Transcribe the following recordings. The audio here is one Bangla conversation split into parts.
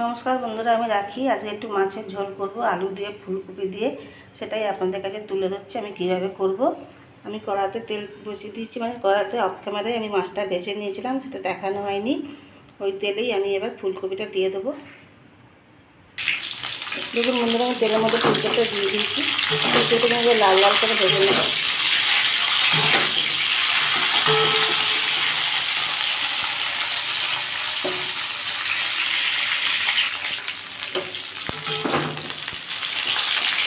নমস্কার বন্ধুরা, আমি রাখি। আজকে একটু মাছের ঝোল করব, আলু দিয়ে, ফুলকপি দিয়ে। সেটাই আপনাদের কাছে তুলে ধরছি, আমি কীভাবে করব। আমি কড়াতে তেল বসিয়ে দিয়েছি মানে কড়াতে অফ ক্যামেরায় আমি মাছটা বেছে নিয়েছিলাম, সেটা দেখানো হয়নি। ওই তেলেই আমি এবার ফুলকপিটা দিয়ে দেবো। দেখুন বন্ধুরা, আমি তেলের মধ্যে ফুলকপিটা দিয়ে দিয়েছি। ফুলকপিটা লাল লাল করে ভেজে নেব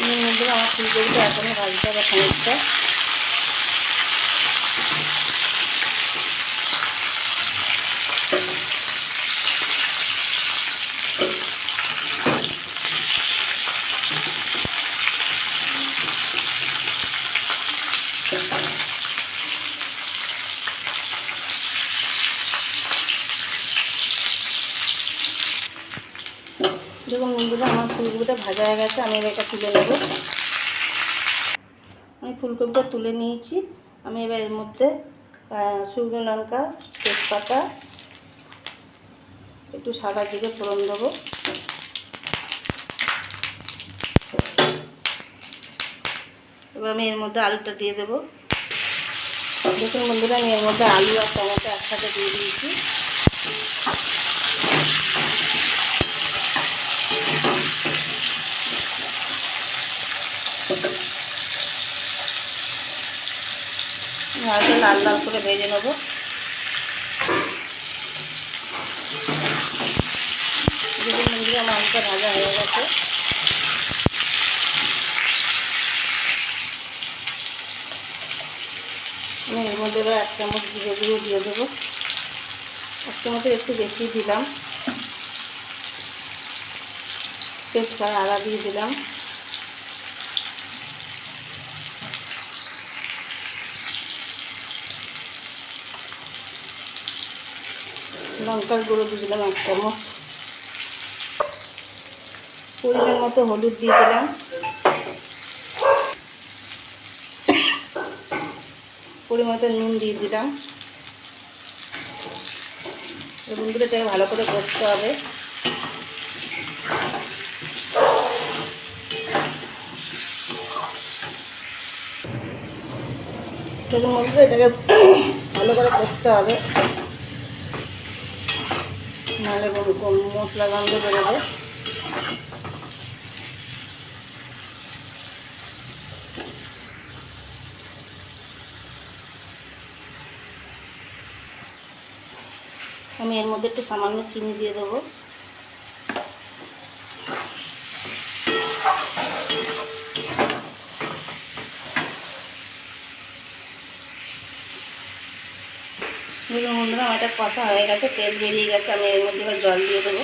এর মধ্যে আমার ফুলকপিটা এখনও ভাজতে হবে খানিকটা। যখন বন্ধুরা, আমার ফুলকপিটা ভাজা হয়ে গেছে, আমি এটা তুলে নেব। আমি ফুলকপিটা তুলে নিয়েছি। আমি এবার এর মধ্যে শুকনো লঙ্কা, তেজপাতা, একটু সাদা জিরে ফোড়ন দেবো। এবার আমি এর মধ্যে আলুটা দিয়ে দেবো। দেখুন বন্ধুরা, আমি এর মধ্যে আলু আর টমেটো একসাথে দিয়ে দিয়েছি। হালকা লাল লাল করে ভেজে নেব। আমার ভাজা হয়ে গেছে। এর মধ্যে এবার এক চামচ জিরে গুঁড়ো দিয়ে দেবো। এক চামচের একটু বেশি দিলাম। তেজপাতা আদা দিয়ে দিলাম। লঙ্কার গুঁড়ো দিয়ে দিলাম এক চামচ। পরিমাণ মতো হলুদ দিয়ে দিলাম। পরিমাণ মতো নুন দিয়ে দিলাম। বন্ধুরা এটাকে ভালো করে কষতে হবে। এটাকে ভালো করে কষতে হবে। নাহলে মশলা গন্ধ বেরোবে। আমি এর মধ্যে একটু সামান্য চিনি দিয়ে দেবো। দেখুন বন্ধুরা, আমার এটা কষা হয়ে গেছে, তেল বেরিয়ে গেছে, আমি এর মধ্যে এবার জল দিয়ে দেবো।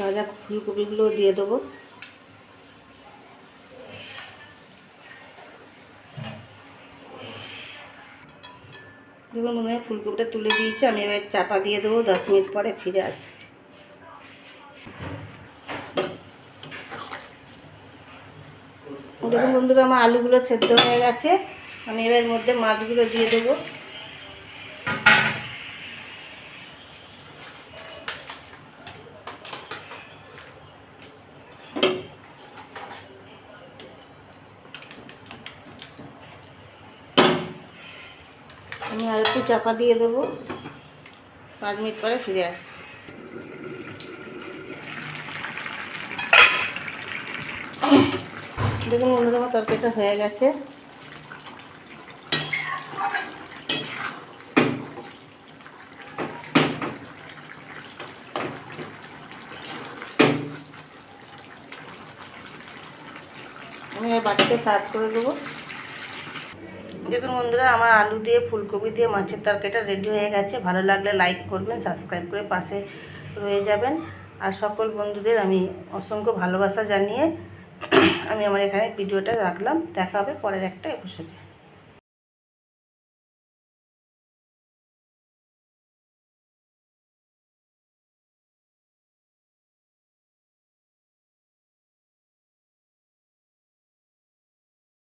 ভাজা ফুলকপিগুলো দিয়ে দেবো। দেখুন মনে হয় ফুলকপিটা তুলে দিয়েছি, আমি এবার চাপা দিয়ে দেবো, দশ মিনিট পরে ফিরে আসছি। দেখুন বন্ধুরা, আমার আলুগুলো সেদ্ধ হয়ে গেছে। আমি এবার মধ্যে মাছগুলো দিয়ে দেবো। আমি আর একটু চাপা দিয়ে দেবো। পাঁচ মিনিট পরে ফিরে আসছি। দেখুন আমার তরকারিটা হয়ে গেছে। আমি বাটিতে সার্ভ করে দেবো। দেখুন বন্ধুরা, আমার আলু দিয়ে, ফুলকপি দিয়ে মাছের তরকারিটা রেডি হয়ে গেছে। ভালো লাগলে লাইক করবেন সাবস্ক্রাইব করে পাশে রয়ে যাবেন। আর সকল বন্ধুদের আমি অসংখ্য ভালোবাসা জানিয়ে আমি আমার এখানে ভিডিওটা রাখলাম। দেখা হবে পরের একটা এপিসোডে